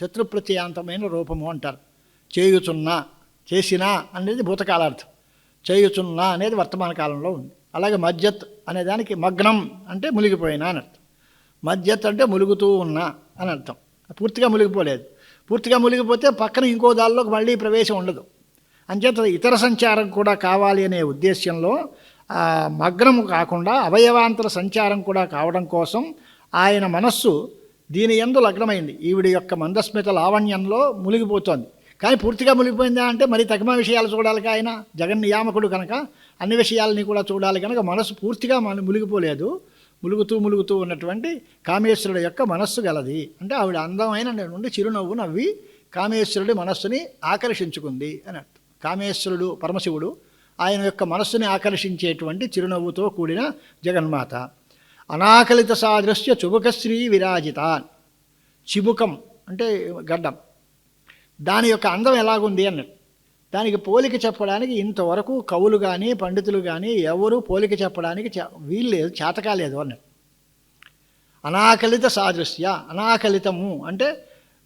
శత్రుప్రత్యయాంతమైన రూపము అంటారు. చేయుచున్నా చేసినా అనేది భూతకాలార్థం. చేయుచున్నా అనేది వర్తమాన కాలంలో ఉంది. అలాగే మజ్జత్ అనే దానికి మగ్నం అంటే మునిగిపోయినా అని అర్థం. మజ్జత్ అంటే ములుగుతూ ఉన్నా అని అర్థం. పూర్తిగా మునిగిపోలేదు. పూర్తిగా మునిగిపోతే పక్కన ఇంకో దానిలోకి మళ్ళీ ప్రవేశం ఉండదు. అంచేత ఇతర సంచారం కూడా కావాలి అనే ఉద్దేశ్యంలో మగ్నము కాకుండా అవయవాంతర సంచారం కూడా కావడం కోసం ఆయన మనస్సు దీని ఎందు లగ్నమైంది. ఈవిడి యొక్క మందస్మిత లావణ్యంలో మునిగిపోతోంది. కానీ పూర్తిగా మునిగిపోయిందా అంటే మరి తగిన విషయాలు చూడాలి ఆయన జగన్ నియామకుడు కనుక అన్ని విషయాలని కూడా చూడాలి కనుక మనస్సు పూర్తిగా మన మునిగిపోలేదు. ములుగుతూ ములుగుతూ ఉన్నటువంటి కామేశ్వరుడు యొక్క మనస్సు గలది. అంటే ఆవిడ అందమైన నుండి చిరునవ్వు నవ్వి కామేశ్వరుడి మనస్సుని ఆకర్షించుకుంది అని కామేశ్వరుడు పరమశివుడు ఆయన యొక్క మనస్సుని ఆకర్షించేటువంటి చిరునవ్వుతో కూడిన జగన్మాత. అనాకలిత సాదృశ్య చుబుకశ్రీ విరాజిత చిబుకం అంటే గడ్డం. దాని యొక్క అందం ఎలాగుంది అన్నట్టు. దానికి పోలిక చెప్పడానికి ఇంతవరకు కవులు కానీ పండితులు కానీ ఎవరు పోలిక చెప్పడానికి వీల్లేదు చేతకాలేదు అన్నట్టు. అనాకలిత సాదృశ్య అనాకలితము అంటే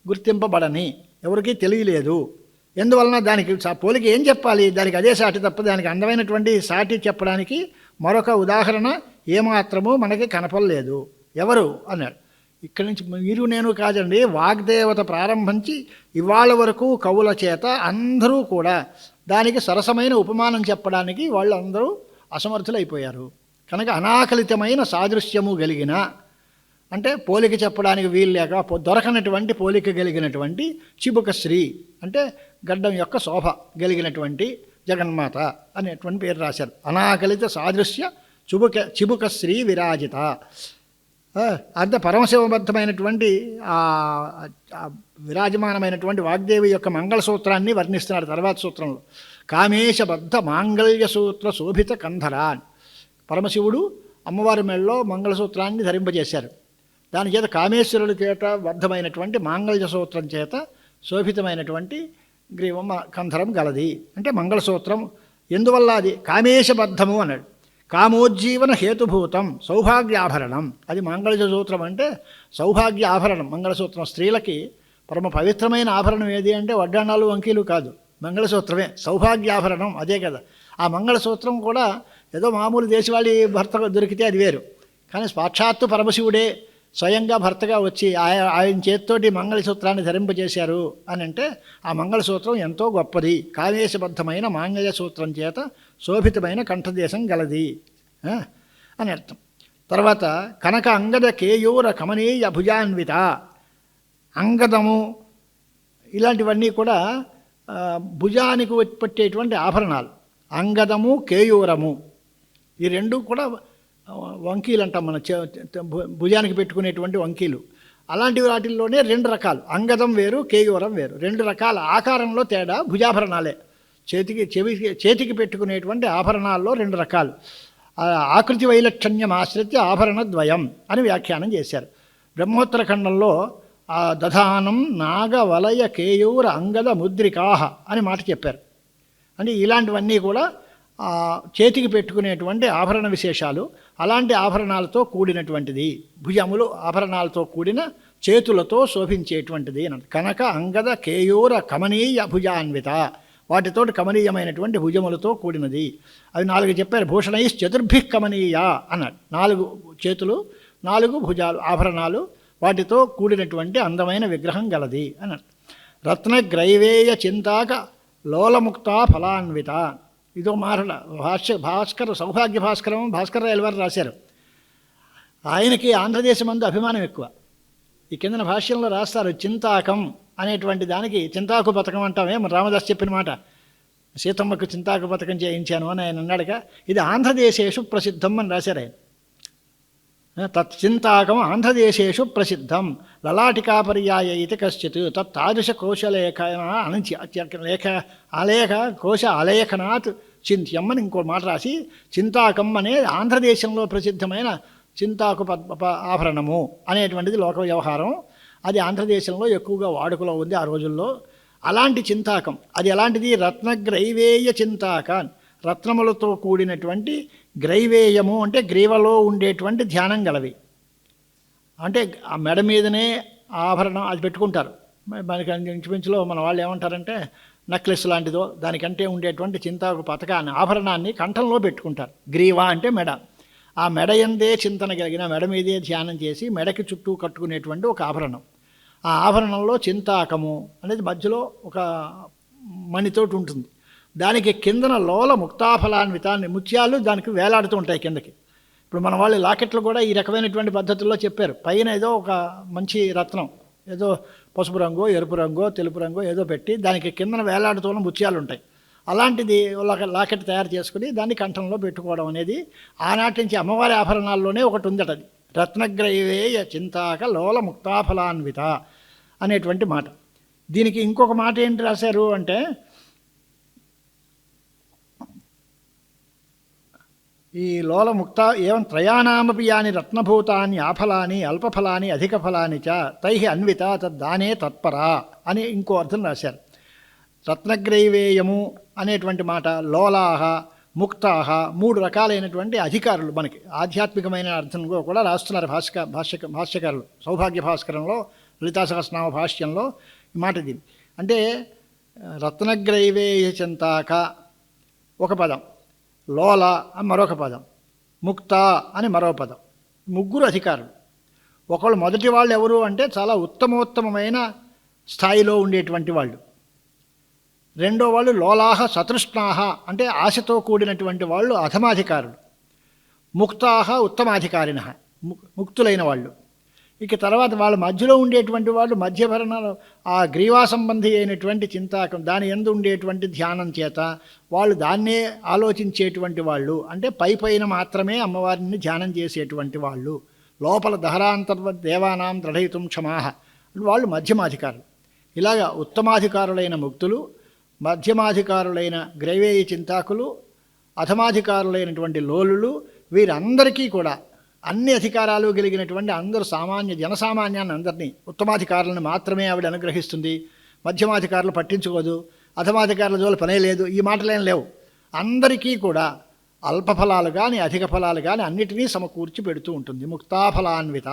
గుర్తింపబడని ఎవరికీ తెలియలేదు. ఎందువలన దానికి పోలిక ఏం చెప్పాలి? దానికి అదే సాటి తప్ప దానికి అందమైనటువంటి సాటి చెప్పడానికి మరొక ఉదాహరణ ఏమాత్రము మనకి కనపడలేదు. ఎవరు? అన్నాడు. ఇక్కడి నుంచి మీరు నేను కాదండి వాగ్దేవత ప్రారంభించి ఇవాళ వరకు కవుల చేత అందరూ కూడా దానికి సరసమైన ఉపమానం చెప్పడానికి వాళ్ళందరూ అసమర్థులైపోయారు. కనుక అనాకలితమైన సాదృశ్యము కలిగిన అంటే పోలిక చెప్పడానికి వీలు లేక దొరకనటువంటి పోలిక కలిగినటువంటి చిబుక శ్రీ అంటే గడ్డం యొక్క శోభ కలిగినటువంటి జగన్మాత అనేటువంటి పేరు రాశారు. అనాకలిత సాదృశ్య చుబుక చిబుక శ్రీ విరాజిత. అంత పరమశివబద్ధమైనటువంటి ఆ విరాజమానమైనటువంటి వాగ్దేవి యొక్క మంగళసూత్రాన్ని వర్ణిస్తున్నాడు తర్వాత సూత్రంలో. కామేశబద్ధ మాంగళ్య సూత్ర శోభిత కంధరా పరమశివుడు అమ్మవారి మెళ్ళలో మంగళసూత్రాన్ని ధరింపజేశారు. దాని చేత కామేశ్వరుడి చేత బద్ధమైనటువంటి మాంగళ్య సూత్రం చేత శోభితమైనటువంటి గ్రీవం కంధరం గలది. అంటే మంగళసూత్రం. ఎందువల్ల అది? కామేశబద్ధము అన్నాడు. కామోజ్జీవన హేతుభూతం సౌభాగ్యాభరణం. అది మంగళ సూత్రం అంటే సౌభాగ్య ఆభరణం మంగళసూత్రం స్త్రీలకి పరమ పవిత్రమైన ఆభరణం ఏది అంటే వడ్డాణాలు వంకీలు కాదు. మంగళసూత్రమే సౌభాగ్యాభరణం అదే కదా. ఆ మంగళసూత్రం కూడా ఏదో మామూలు దేశవాళీ భర్త దొరికితే అది వేరు. కానీ సాక్షాత్తు పరమశివుడే స్వయంగా భర్తగా వచ్చి ఆయన ఆయన చేత్తోటి మంగళసూత్రాన్ని ధరింపజేశారు అని అంటే ఆ మంగళసూత్రం ఎంతో గొప్పది. కావేశబద్ధమైన మాంగళ్య సూత్రం చేత శోభితమైన కంఠదేశం గలది. అని అర్థం. తర్వాత కనక అంగద కేయూర కమనీయ భుజాన్విత. అంగదము ఇలాంటివన్నీ కూడా భుజానికి పట్టేటువంటి ఆభరణాలు. అంగదము కేయూరము. ఈ రెండు కూడా వంకీలు అంటాం మన చే- భు- భుజానికి పెట్టుకునేటువంటి వంకీలు. అలాంటి వాటిల్లోనే రెండు రకాలు. అంగదం వేరు కేయూరం వేరు. రెండు రకాల ఆకారంలో తేడా భుజాభరణాలే. చేతికి చెవికి చేతికి పెట్టుకునేటువంటి ఆభరణాల్లో రెండు రకాలు. ఆకృతి వైలక్షణ్యం ఆశ్రిత్య ఆభరణ ద్వయం అని వ్యాఖ్యానం చేశారు. బ్రహ్మోత్తర ఖండంలో ఆ దధానం నాగవలయ కేయూర అంగద ముద్రికాహ అని మాట చెప్పారు. అంటే ఇలాంటివన్నీ కూడా చేతికి పెట్టుకునేటువంటి ఆభరణ విశేషాలు అలాంటి ఆభరణాలతో కూడినటువంటిది. భుజములు ఆభరణాలతో కూడిన చేతులతో శోభించేటువంటిది అని కనక అంగద కేయూర కమనీయ భుజాన్విత. వాటితోటి కమనీయమైనటువంటి భుజములతో కూడినది. అవి నాలుగు చెప్పారు భూషణై చతుర్భి కమనీయ అన్నాడు. నాలుగు చేతులు నాలుగు భుజాలు ఆభరణాలు వాటితో కూడినటువంటి అందమైన విగ్రహం గలది అన్నాడు. రత్నగ్రైవేయ చింతాక లోలముక్త ఫలాన్విత. ఇదో మారల భాష్య భాస్కర్ సౌభాగ్య భాస్కరం భాస్కర్ వారు రాశారు. ఆయనకి ఆంధ్రదేశం అందు అభిమానం ఎక్కువ. ఈ కిందన భాష్యంలో రాస్తారు చింతాకం అనేటువంటి దానికి చింతాకు పథకం అంటామే రామదాస్ చెప్పిన మాట. సీతమ్మకు చింతాకు పథకం చేయించాను అని ఆయన అన్నాడుగా. ఇది ఆంధ్రదేశేషు ప్రసిద్ధం అని రాశారు ఆయన. తత్చింతాకం ఆంధ్రదేశేషు ప్రసిద్ధం. లలాటికాపర్యాయ ఇది కశ్చిత్. తత్తాదృశ కోశలేఖ అనంచి లేఖ ఆలేఖ కోశ ఆలేఖనాత్ చింత్యం అని ఇంకో మాట రాసి చింతాకం అనే ఆంధ్రదేశంలో ప్రసిద్ధమైన చింతాకు ఆభరణము అనేటువంటిది లోక వ్యవహారం. అది ఆంధ్రదేశంలో ఎక్కువగా వాడుకలో ఉంది ఆ రోజుల్లో. అలాంటి చింతాకం అది ఎలాంటిది? రత్నగ్రైవేయ చింతాకం రత్నములతో కూడినటువంటి గ్రైవేయము అంటే గ్రీవలో ఉండేటువంటి ధ్యానం గలవి. అంటే ఆ మెడ మీదనే ఆభరణం అది పెట్టుకుంటారు. మనకి ఇంచుమించులో మన వాళ్ళు ఏమంటారంటే నెక్లెస్ లాంటిదో దానికంటే ఉండేటువంటి చింతాకు పథకాన్ని ఆభరణాన్ని కంఠంలో పెట్టుకుంటారు. గ్రీవా అంటే మెడ. ఆ మెడ ఎందే చింతన కలిగిన మెడ మీదే ధ్యానం చేసి మెడకి చుట్టూ కట్టుకునేటువంటి ఒక ఆభరణం. ఆ ఆభరణంలో చింతాకము అనేది మధ్యలో ఒక మణితోటి ఉంటుంది. దానికి కిందన లోల ముక్తాఫలాన్వితాన్ని ముత్యాలు దానికి వేలాడుతూ ఉంటాయి కిందకి. ఇప్పుడు మన వాళ్ళు లాకెట్లు కూడా ఈ రకమైనటువంటి పద్ధతుల్లో చెప్పారు. పైన ఏదో ఒక మంచి రత్నం ఏదో పసుపు రంగు ఎరుపు రంగు తెలుపు రంగు ఏదో పెట్టి దానికి కిందన వేలాడుతున్న ముత్యాలు ఉంటాయి. అలాంటిది ఒక లాకెట్ తయారు చేసుకుని దాన్ని కంఠంలో పెట్టుకోవడం అనేది ఆనాటి నుంచి అమ్మవారి ఆభరణాల్లోనే ఒకటి ఉందట అది. రత్నగ్రయవేయ చింతాక లోల ముక్తాఫలాన్విత అనేటువంటి మాట. దీనికి ఇంకొక మాట ఏంటి రాశారు అంటే ఈ లోల ముక్త ఏం త్రయాణమపి యాని రత్నభూతాన్ని ఆఫలాని అల్పఫలాని అధిక ఫలాని చ తై అన్విత తద్దానే తత్పరా అని ఇంకో అర్థం రాశారు. రత్నగ్రైవేయము అనేటువంటి మాట లోలాహ ముక్తాహ మూడు రకాలైనటువంటి అధికారులు మనకి. ఆధ్యాత్మికమైన అర్థంలో కూడా రాస్తున్నారు భాష్క భాష్య భాష్యకారులు. సౌభాగ్య భాస్కరంలో లలితా సహస్రనామ భాష్యంలో ఈ మాట దీని అంటే రత్నగ్రైవేయ చింతాక ఒక పదం. లోల అని మరొక పదం. ముక్త అని మరో పదం. ముగ్గురు అధికారులు. ఒకళ్ళు మొదటి వాళ్ళు ఎవరు అంటే చాలా ఉత్తమోత్తమమైన స్థాయిలో ఉండేటువంటి వాళ్ళు. రెండో వాళ్ళు లోలాహ సతృష్ణాహ అంటే ఆశతో కూడినటువంటి వాళ్ళు అధమాధికారులు. ముక్తాహ ఉత్తమాధికారిన. ముక్తులైన వాళ్ళు. ఇక తర్వాత వాళ్ళ మధ్యలో ఉండేటువంటి వాళ్ళు మధ్యభరణాలు ఆ గ్రీవా సంబంధి అయినటువంటి చింతాకం దాని ఎందు ఉండేటువంటి ధ్యానం చేత వాళ్ళు దాన్నే ఆలోచించేటువంటి వాళ్ళు. అంటే పై పైన మాత్రమే అమ్మవారిని ధ్యానం చేసేటువంటి వాళ్ళు. లోపల దహరాంతర్వ దేవానాం దృఢయితం క్షమాహ. వాళ్ళు మధ్యమాధికారులు. ఇలాగా ఉత్తమాధికారులైన ముక్తులు మధ్యమాధికారులైన గ్రైవేయ చింతాకులు అధమాధికారులైనటువంటి లోలులు వీరందరికీ కూడా అన్ని అధికారాలు కలిగినటువంటి అందరూ సామాన్య జనసామాన్యాన్ని అందరినీ ఉత్తమాధికారులను మాత్రమే ఆవిడ అనుగ్రహిస్తుంది. మధ్యమాధికారులు పట్టించుకోదు. అధమాధికారుల జోలు పనే లేదు. ఈ మాటలేం లేవు. అందరికీ కూడా అల్పఫలాలు కానీ అధిక ఫలాలు కానీ అన్నిటినీ సమకూర్చి పెడుతూ ఉంటుంది. ముక్తాఫలాన్విత.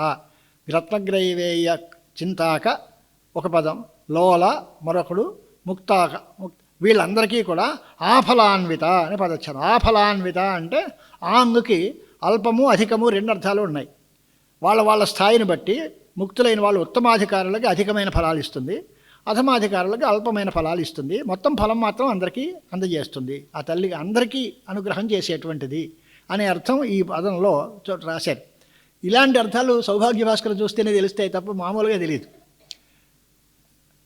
రత్నగ్రైవేయ చింతాక ఒక పదం. లోల మరొకడు ముక్తాక. వీళ్ళందరికీ కూడా ఆఫలాన్విత అని పదచ్చారు ఆఫలాన్విత అంటే ఆంగుకి అల్పము అధికము రెండు అర్థాలు ఉన్నాయి. వాళ్ళ వాళ్ళ స్థాయిని బట్టి ముక్తులైన వాళ్ళు ఉత్తమాధికారులకి అధికమైన ఫలాలు ఇస్తుంది. అధమాధికారులకు అల్పమైన ఫలాలు ఇస్తుంది. మొత్తం ఫలం మాత్రం అందరికీ అందజేస్తుంది. ఆ తల్లి అందరికీ అనుగ్రహం చేసేటువంటిది అనే అర్థం ఈ పదంలో చోట రాశారు. ఇలాంటి అర్థాలు సౌభాగ్య భాస్కర్ చూస్తేనే తెలుస్తాయి తప్ప మామూలుగా తెలియదు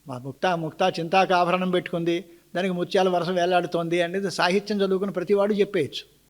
మా ముక్త ముక్త చింతాక ఆభరణం పెట్టుకుంది. దానికి ముత్యాల వరస వేలాడుతోంది అనేది సాహిత్యం చదువుకుని ప్రతివాడు చెప్పేయచ్చు.